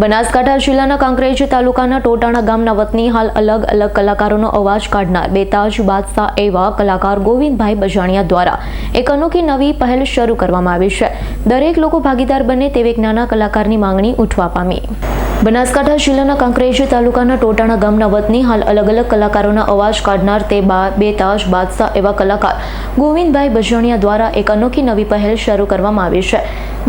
બનાસકાંઠા જિલ્લાના કાંકરેજ તાલુકાના ટોટાણા ગામના વતની હાલ અલગ અલગ કલાકારોનો અવાજ કાઢનાર બેતાજ બાદશાહ એવા કલાકાર ગોવિંદભાઈ બજાણિયા દ્વારા એક અનોખી નવી પહેલ શરૂ કરવામાં આવી છે. દરેક લોકો ભાગીદાર બને તેવી એક નાના કલાકારની માંગણી ઉઠવા પામી. બનાસકાંઠા જિલ્લાના કાંકરેજ તાલુકાના ટોટાણા ગામના વતની હાલ અલગ અલગ કલાકારોના અવાજ કાઢનાર તે બા તાજ બાદશાહ એવા કલાકાર ગોવિંદભાઈ બજણિયા દ્વારા એક અનોખી નવી પહેલ શરૂ કરવામાં આવી છે.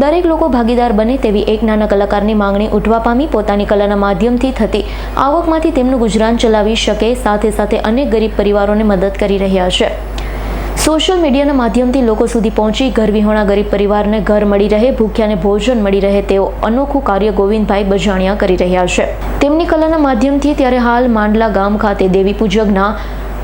દરેક લોકો ભાગીદાર બને તેવી એક નાના કલાકારની માંગણી ઉઠવા પામી પોતાની કલાના માધ્યમથી થતી. આવકમાંથી તેમનું ગુજરાન ચલાવી શકે સાથે સાથે અનેક ગરીબ પરિવારોને મદદ કરી રહ્યા છે. સોશિયલ મીડિયાના માધ્યમથી લોકો સુધી પહોંચી ઘર વિહોણા ગરીબ પરિવારને ઘર મળી રહે, ભૂખ્યાને ભોજન મળી રહે તેવો અનોખું કાર્ય ગોવિંદભાઈ બજાણિયા કરી રહ્યા છે. તેમની કલાના માધ્યમથી ત્યારે હાલ માંડલા ગામ ખાતે દેવી પૂજકના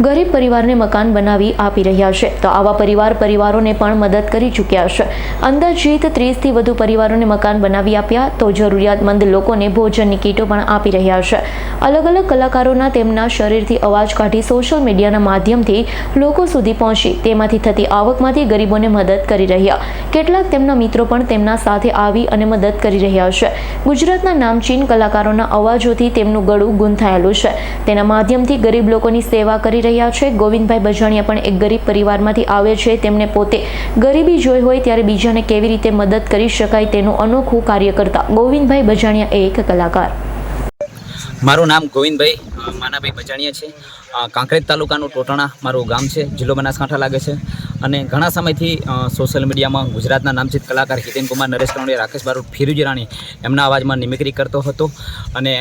ગરીબ પરિવારને મકાન બનાવી આપી રહ્યા છે. તો આવા પરિવાર પરિવારોને પણ મદદ કરી ચૂક્યા છે. અંદાજિત ત્રીસથી વધુ પરિવારોને મકાન બનાવી આપ્યા તો જરૂરિયાતમંદ લોકોને ભોજનની કીટો પણ આપી રહ્યા છે. અલગ અલગ કલાકારોના તેમના શરીરથી અવાજ કાઢી સોશિયલ મીડિયાના માધ્યમથી લોકો સુધી પહોંચી. તેમાંથી થતી આવકમાંથી ગરીબોને મદદ કરી રહ્યા. કેટલાક તેમના મિત્રો પણ તેમના સાથે આવી અને મદદ કરી રહ્યા છે. ગુજરાતના નામચીન કલાકારોના અવાજોથી તેમનું ગળું ગુંથાયેલું છે. તેના માધ્યમથી ગરીબ લોકોની સેવા કરી રહ્યા છે. ગોવિંદભાઈ બજાણિયા પણ એક ગરીબ પરિવારમાંથી આવે છે. તેમને પોતે ગરીબી જોઈ હોય ત્યારે બીજાને કેવી રીતે મદદ કરી શકાય તેનું અનોખું કાર્ય કરતા ગોવિંદભાઈ બજાણિયા એક કલાકાર. મારું નામ ગોવિંદભાઈ માનાભાઈ બજાણિયા છે. કાંકરેજ તાલુકાનું ટોટણા મારું ગામ છે. જિલ્લો બનાસકાંઠા લાગે છે. અને ઘણા સમયથી સોશિયલ મીડિયામાં ગુજરાતના નામચિત કલાકાર હિતેન કુમાર નરેશ કનોડિયા, રાકેશ બારોટ, ફિરુજી રાણી એમના અવાજમાં નિમિક્રી કરતો હતો. અને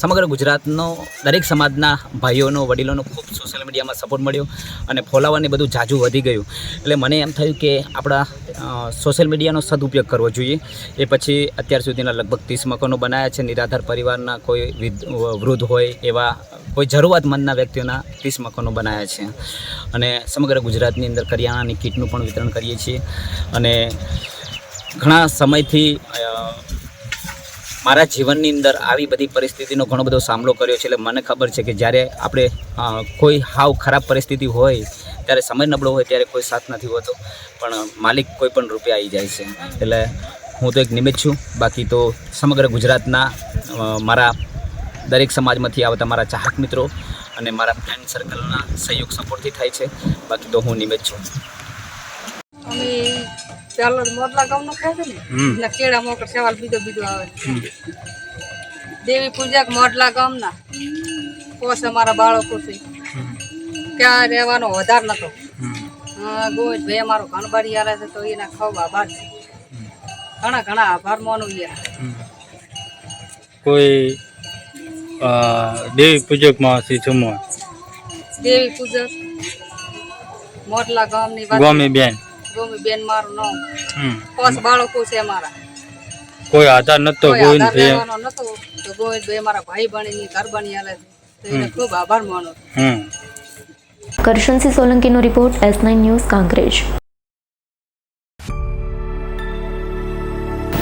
સમગ્ર ગુજરાતનો દરેક સમાજના ભાઈઓનો, વડીલોનો ખૂબ સોશિયલ મીડિયામાં સપોર્ટ મળ્યો અને ફોલાવરને બધું જાજુ વધી ગયું. એટલે મને એમ થયું કે આપણા સોશિયલ મીડિયાનો સદુપયોગ કરવો જોઈએ. એ પછી અત્યાર સુધીના લગભગ ત્રીસ મકાનો બનાવ્યા છે. નિરાધાર પરિવારના કોઈ વૃદ્ધ હોય એવા કોઈ જરૂરિયાતમંદના વ્યક્તિઓના ત્રીસ મકાનો બનાવ્યા છે. અને સમગ્ર ગુજરાતની અંદર કરિયાણાની કીટનું પણ વિતરણ કરીએ છીએ. અને ઘણા સમયથી મારા જીવનની અંદર આવી બધી પરિસ્થિતિનો ઘણો બધો સામનો કર્યો છે. એટલે મને ખબર છે કે જ્યારે આપણે કોઈ હાવ ખરાબ પરિસ્થિતિ હોય, ત્યારે સમય નબળો હોય ત્યારે કોઈ સાથ નથી હોતો. પણ માલિક કોઈ પણ રૂપે આવી જાય છે. એટલે હું તો એક નિમિત્ત છું. બાકી તો સમગ્ર ગુજરાતના મારા દરેક સમાજમાંથી આવતા મારા ચાહક મિત્રો અને મારા ફ્રેન્ડ સર્કલના સહયોગ સપોર્ટથી થાય છે. બાકી તો હું નિમિત છું. અમે ચાલો મોટલા ગામનો ખાય છે ને કેળા મોકર સવાલ બીજો બીજો આવે. દેવી પૂજક મોટલા ગામના. પોસ અમારા બાળકો છે. ત્યાં રહેવાનો વધાર નતો. ગોવિંદ ભાઈ અમારો ઘણબારી આવે છે તો એના ખૂબ આભાર છે. ઘણા ઘણા આભાર માનું યાર. કોઈ અ, દેવી પૂજકમાંથી જમવા દેવી પૂજક મોટલા ગામની વાત ગોમી બેન ગોમી બેન મારું નામ હમ. પોસ બાળકો છે અમારા। કોઈ આધાર નતો કોઈ ગોવિંદ આધાર ભાઈ લેવાનો નતો તો ગોવિંદભાઈ અમારા ભાઈ બની ઘર બની આલે છે. તો એને ખૂબ આભાર માનો હમ. કરશનસિંહ સોલંકીનો report S nine news Kankrej.